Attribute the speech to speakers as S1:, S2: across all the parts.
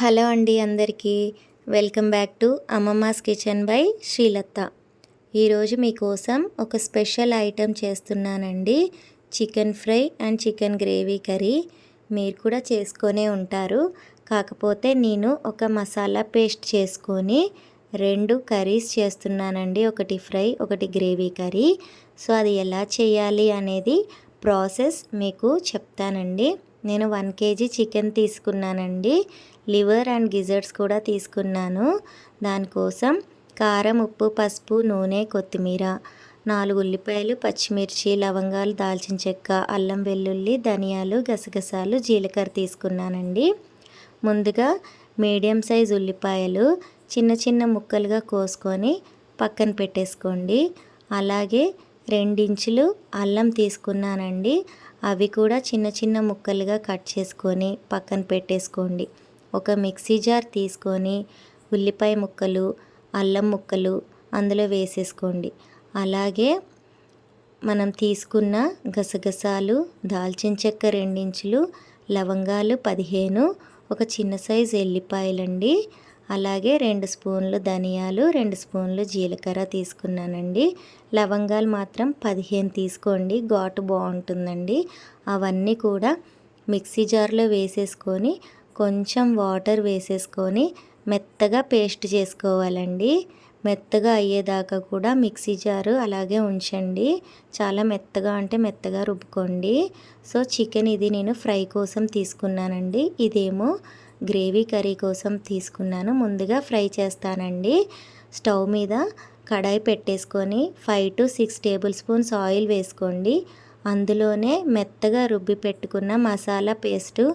S1: Hello అండి అందరికీ. Welcome back to Ammamma's kitchen by Srilatha. ఈరోజు మీకోసం ఒక స్పెషల్ ఐటెం చేస్తున్నానండి. Chicken fry and chicken gravy curry. మీరు కూడా చేసుకొనే ఉంటారు. కాకపోతే నేను ఒక మసాలా పేస్ట్ చేసుకొని రెండు కర్రీస్ చేస్తున్నానండి. ఒకటి ఫ్రై ఒకటి గ్రేవీ కర్రీ. సో అది ఎలా చేయాలి అనేది ప్రాసెస్ మీకు చెప్తానండి. నేను వన్ కేజీ చికెన్ తీసుకున్నానండి. లివర్ అండ్ గిజర్ట్స్ కూడా తీసుకున్నాను. దానికోసం కారం ఉప్పు పసుపు నూనె కొత్తిమీర నాలుగు ఉల్లిపాయలు పచ్చిమిర్చి లవంగాలు దాల్చిన చెక్క అల్లం వెల్లుల్లి ధనియాలు గసగసాలు జీలకర్ర తీసుకున్నానండి. ముందుగా మీడియం సైజ్ ఉల్లిపాయలు చిన్న చిన్న ముక్కలుగా కోసుకొని పక్కన పెట్టేసుకోండి. అలాగే రెండించులు అల్లం తీసుకున్నానండి. అవి కూడా చిన్న చిన్న ముక్కలుగా కట్ చేసుకొని పక్కన పెట్టేసుకోండి. ఒక మిక్సీ జార్ తీసుకొని ఉల్లిపాయ ముక్కలు అల్లం ముక్కలు అందులో వేసేసుకోండి. అలాగే మనం తీసుకున్న గసగసాలు దాల్చిన చెక్క రెండించులు లవంగాలు పదిహేను ఒక చిన్న సైజు ఎల్లిపాయలండి. అలాగే రెండు స్పూన్లు ధనియాలు రెండు స్పూన్లు జీలకర్ర తీసుకున్నానండి. లవంగాలు మాత్రం పదిహేను తీసుకోండి ఘాటు బాగుంటుందండి. అవన్నీ కూడా మిక్సీ జార్లో వేసేసుకొని కొంచెం వాటర్ వేసేసుకొని మెత్తగా పేస్ట్ చేసుకోవాలండి. మెత్తగా అయ్యేదాకా కూడా మిక్సీ జారు అలాగే ఉంచండి. చాలా మెత్తగా అంటే మెత్తగా రుబ్బుకోండి. సో చికెన్ ఇది నేను ఫ్రై కోసం తీసుకున్నానండి. ఇదేమో గ్రేవీ కర్రీ కోసం తీసుకున్నాను. ముందుగా ఫ్రై చేస్తానండి. స్టవ్ మీద కడాయి పెట్టేసుకొని five to six tablespoons oil వేసుకోండి. అందులోనే మెత్తగా రుబ్బి పెట్టుకున్న masala paste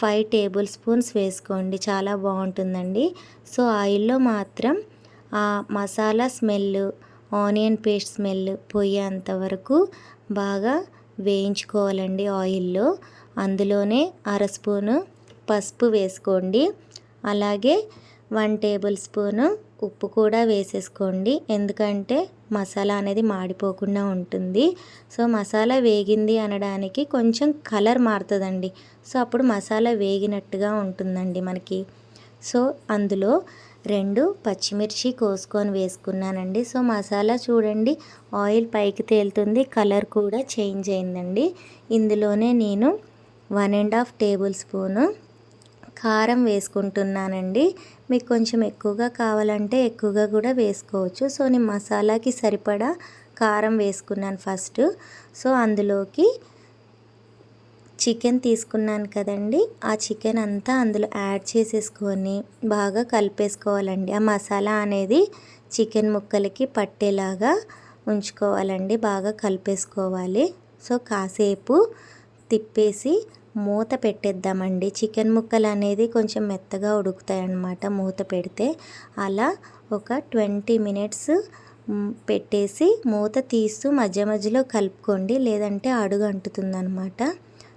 S1: five tablespoons వేసుకోండి. చాలా బాగుంటుందండి. సో ఆయిల్లో మాత్రం ఆ masala smell onion paste smell పోయేంత వరకు బాగా వేయించుకోవాలండి ఆయిల్లో. అందులోనే అర స్పూను పసుపు వేసుకోండి. అలాగే వన్ టేబుల్ స్పూను ఉప్పు కూడా వేసేసుకోండి. ఎందుకంటే మసాలా అనేది మాడిపోకుండా ఉంటుంది. సో మసాలా వేగింది అనడానికి కొంచెం కలర్ మారుతుందండి. సో అప్పుడు మసాలా వేగినట్టుగా ఉంటుందండి మనకి. సో అందులో రెండు పచ్చిమిర్చి కోసుకొని వేసుకున్నానండి. సో మసాలా చూడండి ఆయిల్ పైకి తేలుతుంది కలర్ కూడా చేంజ్ అయిందండి. ఇందులోనే నేను one and half tablespoon కారం వేసుకుంటున్నానండి. మీకు కొంచెం ఎక్కువగా కావాలంటే ఎక్కువగా కూడా వేసుకోవచ్చు. సో నేను మసాలాకి సరిపడా కారం వేసుకున్నాను ఫస్ట్. సో అందులోకి చికెన్ తీసుకున్నాను కదండి. ఆ చికెన్ అంతా అందులో యాడ్ చేసేసుకొని బాగా కలిపేసుకోవాలండి. ఆ మసాలా అనేది చికెన్ ముక్కలకి పట్టేలాగా ఉంచుకోవాలండి. బాగా కలిపేసుకోవాలి. సో కాసేపు తిప్పేసి మూత పెట్టేద్దామండి. చికెన్ ముక్కలు అనేది కొంచెం మెత్తగా ఉడుకుతాయి అన్నమాట మూత పెడితే. అలా ఒక ట్వంటీ మినిట్స్ పెట్టేసి మూత తీస్తూ మధ్య మధ్యలో కలుపుకోండి. లేదంటే అడుగు అంటుతుందనమాట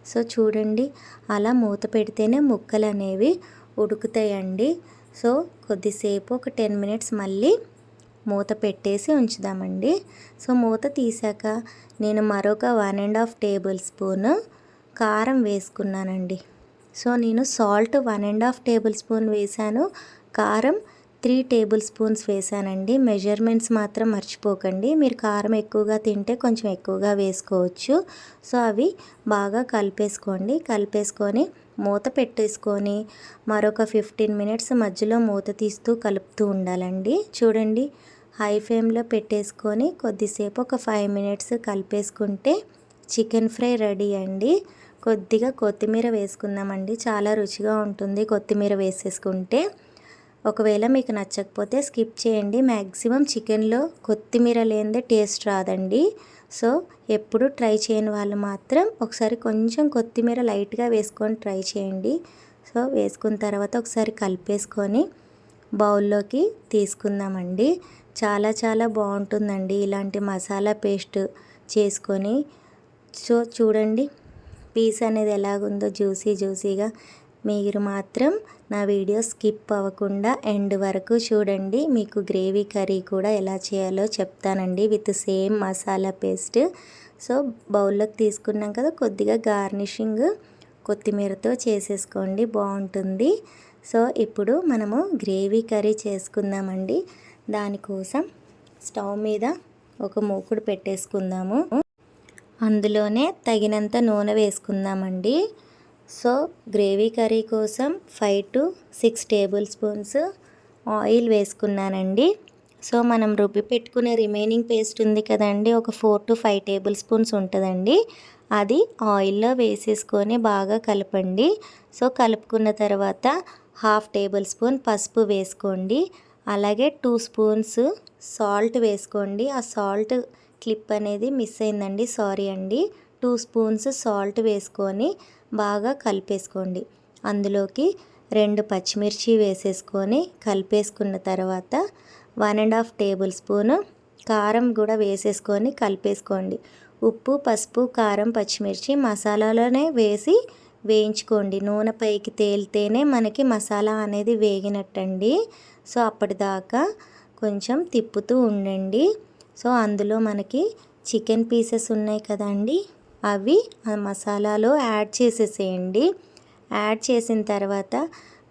S1: సో చూడండి. అలా మూత పెడితేనే ముక్కలు అనేవి ఉడుకుతాయండి. సో కొద్దిసేపు ఒక టెన్ మినిట్స్ మళ్ళీ మూత పెట్టేసి ఉంచుదామండి. సో మూత తీసాక నేను మరొక one and half tablespoon కారం వేసుకున్నానండి. సో నేను salt one and half tablespoon వేశాను. కారం త్రీ టేబుల్ స్పూన్స్ వేసానండి మెజర్మెంట్స్ మాత్రం మర్చిపోకండి. మీరు కారం ఎక్కువగా తింటే కొంచెం ఎక్కువగా వేసుకోవచ్చు. సో అవి బాగా కలిపేసుకోండి. కలిపేసుకొని మూత పెట్టేసుకొని మరొక ఫిఫ్టీన్ మినిట్స్ మధ్యలో మూత తీస్తూ కలుపుతూ ఉండాలండి. చూడండి హై ఫ్లేమ్లో పెట్టేసుకొని కొద్దిసేపు ఒక ఫైవ్ మినిట్స్ కలిపేసుకుంటే చికెన్ ఫ్రై రెడీ అండి. కొద్దిగా కొత్తిమీర వేసుకుందామండి. చాలా రుచిగా ఉంటుంది కొత్తిమీర వేసేసుకుంటే. ఒకవేళ మీకు నచ్చకపోతే స్కిప్ చేయండి. మ్యాక్సిమం చికెన్లో కొత్తిమీర లేనిదే టేస్ట్ రాదండి. సో ఎప్పుడు ట్రై చేయని వాళ్ళు మాత్రం ఒకసారి కొంచెం కొత్తిమీర లైట్గా వేసుకొని ట్రై చేయండి. సో వేసుకున్న తర్వాత ఒకసారి కలిపేసుకొని బౌల్లోకి తీసుకుందామండి. చాలా చాలా బాగుంటుందండి ఇలాంటి మసాలా పేస్ట్ చేసుకొని. సో చూడండి. పీస్ అనేది ఎలాగుందో జ్యూసీ జ్యూసీగా మీరు మాత్రం నా వీడియో స్కిప్ అవ్వకుండా ఎండ్ వరకు చూడండి. మీకు గ్రేవీ కర్రీ కూడా ఎలా చేయాలో చెప్తానండి with same masala paste. So బౌల్లోకి తీసుకున్నాం కదా కొద్దిగా గార్నిషింగ్ కొత్తిమీరతో చేసేసుకోండి బాగుంటుంది. సో ఇప్పుడు మనము గ్రేవీ కర్రీ చేసుకుందామండి. దానికోసం స్టవ్ మీద ఒక మూకుడు పెట్టేసుకుందాము. అందులోనే తగినంత నూనె వేసుకుందామండి. సో గ్రేవీ కర్రీ కోసం five to six tablespoons oil వేసుకున్నానండి. సో మనం రుబ్బి పెట్టుకునే రిమైనింగ్ పేస్ట్ ఉంది కదండి ఒక four to five tablespoons ఉంటుందండి. అది ఆయిల్లో వేసేసుకొని బాగా కలపండి. సో కలుపుకున్న తర్వాత హాఫ్ టేబుల్ స్పూన్ పసుపు వేసుకోండి. అలాగే టూ స్పూన్స్ సాల్ట్ వేసుకోండి. ఆ సాల్ట్ క్లిప్ అనేది మిస్ అయిందండి. సారీ అండి. టూ స్పూన్స్ సాల్ట్ వేసుకొని బాగా కలిపేసుకోండి. అందులోకి రెండు పచ్చిమిర్చి వేసేసుకొని కలిపేసుకున్న తర్వాత one and half tablespoon కారం కూడా వేసేసుకొని కలిపేసుకోండి. ఉప్పు పసుపు కారం పచ్చిమిర్చి మసాలాలోనే వేసి వేయించుకోండి. నూనె పైకి తేలితేనే మనకి మసాలా అనేది వేగినట్టండి. సో అప్పటిదాకా కొంచెం తిప్పుతూ ఉండండి. సో అందులో మనకి చికెన్ పీసెస్ ఉన్నాయి కదండి. అవి ఆ మసాలాలో యాడ్ చేసేసేయండి. యాడ్ చేసిన తర్వాత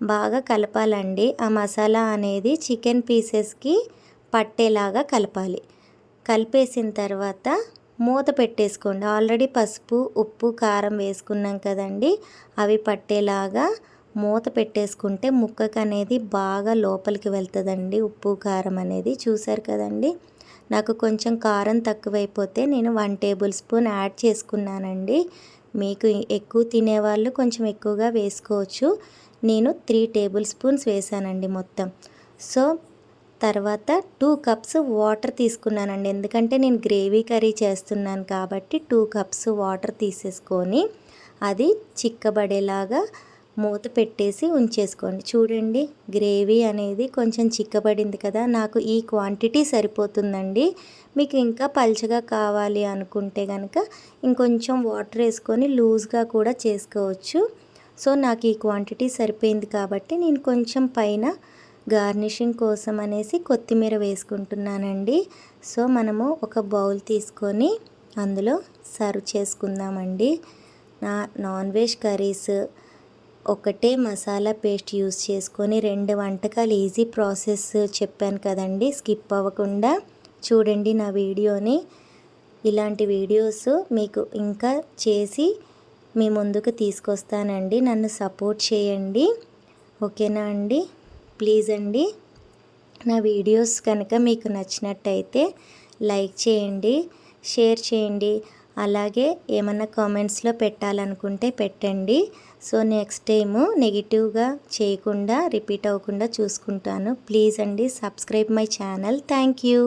S1: బాగా కలపాలండి. ఆ మసాలా అనేది చికెన్ పీసెస్కి పట్టేలాగా కలపాలి. కలిపేసిన తర్వాత మూత పెట్టేసుకోండి. ఆల్రెడీ పసుపు ఉప్పు కారం వేసుకున్నాం కదండి. అవి పట్టేలాగా మూత పెట్టేసుకుంటే ముక్కకు అనేది బాగా లోపలికి వెళ్తుందండి. ఉప్పు కారం అనేది చూసారు కదండి. నాకు కొంచెం కారం తక్కువైపోతే నేను వన్ టేబుల్ స్పూన్ యాడ్ చేసుకున్నానండి. మీకు ఎక్కువ తినేవాళ్ళు కొంచెం ఎక్కువగా వేసుకోవచ్చు. నేను త్రీ టేబుల్ స్పూన్స్ వేసానండి మొత్తం. సో తర్వాత టూ కప్స్ వాటర్ తీసుకున్నానండి. ఎందుకంటే నేను గ్రేవీ కర్రీ చేస్తున్నాను కాబట్టి టూ కప్స్ వాటర్ తీసేసుకొని అది చిక్కబడేలాగా మూత పెట్టేసి ఉంచేసుకోండి. చూడండి గ్రేవీ అనేది కొంచెం చిక్కబడింది కదా నాకు ఈ క్వాంటిటీ సరిపోతుందండి. మీకు ఇంకా పల్చగా కావాలి అనుకుంటే కనుక ఇంకొంచెం వాటర్ వేసుకొని లూజ్గా కూడా చేసుకోవచ్చు. సో నాకు ఈ క్వాంటిటీ సరిపోయింది కాబట్టి నేను కొంచెం పైన గార్నిషింగ్ కోసం అనేసి కొత్తిమీర వేసుకుంటున్నానండి. సో మనము ఒక బౌల్ తీసుకొని అందులో సర్వ్ చేసుకుందామండి. నా నాన్ వెజ్ కర్రీస్ ఒకటే మసాలా పేస్ట్ యూస్ చేసుకొని రెండు వంటకాలు ఈజీ ప్రాసెస్ చెప్పాను కదండి. స్కిప్ అవ్వకుండా చూడండి నా వీడియోని. ఇలాంటి వీడియోస్ మీకు ఇంకా చేసి మీ ముందుకు తీసుకొస్తానండి. నన్ను సపోర్ట్ చేయండి. ఓకేనా అండి? ప్లీజ్ అండి. నా వీడియోస్ కనుక మీకు నచ్చినట్టయితే లైక్ చేయండి షేర్ చేయండి. అలాగే ఏమన్నా కామెంట్స్లో పెట్టాలనుకుంటే పెట్టండి. సో నెక్స్ట్ టైము నెగిటివ్గా చేయకుండా రిపీట్ అవ్వకుండా చూసుకుంటాను. ప్లీజ్ అండి subscribe my channel. Thank you.